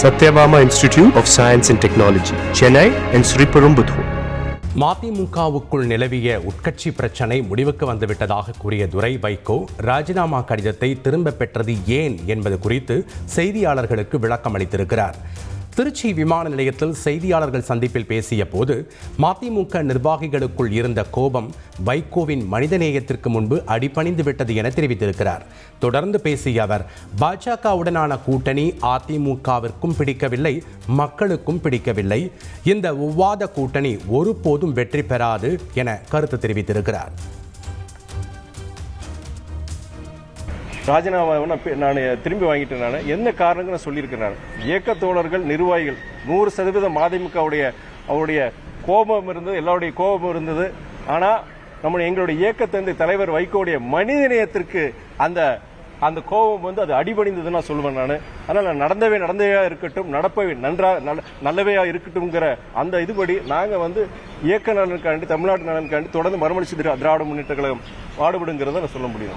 Sathyabama institute of science and technology Chennai and Sriperumbudur. மதிமுகவுக்குள் நிலவிய உட்கட்சி பிரச்சனை முடிவுக்கு வந்துவிட்டதாக கூறிய துரை வைகோ ராஜினாமா கடிதத்தை திரும்ப பெற்றது ஏன் என்பது குறித்து செய்தியாளர்களுக்கு விளக்கம் அளித்திருக்கிறார் திருச்சி விமான நிலையத்தில் செய்தியாளர்கள் சந்திப்பில் பேசிய போது மதிமுக நிர்வாகிகளுக்குள் இருந்த கோபம் வைகோவின் மனிதநேயத்திற்கு முன்பு அடிபணிந்து விட்டது என தெரிவித்திருக்கிறார். தொடர்ந்து பேசிய அவர் பாஜகவுடனான கூட்டணி அதிமுகவிற்கும் பிடிக்கவில்லை மக்களுக்கும் பிடிக்கவில்லை. இந்த ஒவ்வாத கூட்டணி ஒருபோதும் வெற்றி பெறாது என கருத்து தெரிவித்திருக்கிறார். ராஜினாமா நான் பே- நான் திரும்பி வாங்கிட்டேன் நான். என்ன காரணங்கள் நான் சொல்லியிருக்கேன் நான். இயக்க தோழர்கள் நிர்வாகிகள் நூறு சதவீதம் மதிமுகவுடைய அவருடைய கோபம் இருந்தது எல்லாருடைய கோபம் இருந்தது. ஆனால் நம்ம எங்களுடைய இயக்கத்தந்தை தலைவர் வைகோடைய மனிதநேயத்திற்கு அந்த அந்த கோபம் வந்து அது அடிபணிந்ததுன்னு நான் சொல்லுவேன் நான். அதனால நடந்தவே நடந்தவையாக இருக்கட்டும் நடப்பவை நன்றா நல்ல நல்லவையாக இருக்கட்டும்ங்கிற அந்த இதுபடி நாங்கள் வந்து இயக்க நலனுக்காண்டி தமிழ்நாட்டு நலனுக்காண்டி தொடர்ந்து மறுமலர்ச்சி திராவிட முன்னேற்ற கழகம் பாடுபடுங்கிறத நான் சொல்ல முடியும்.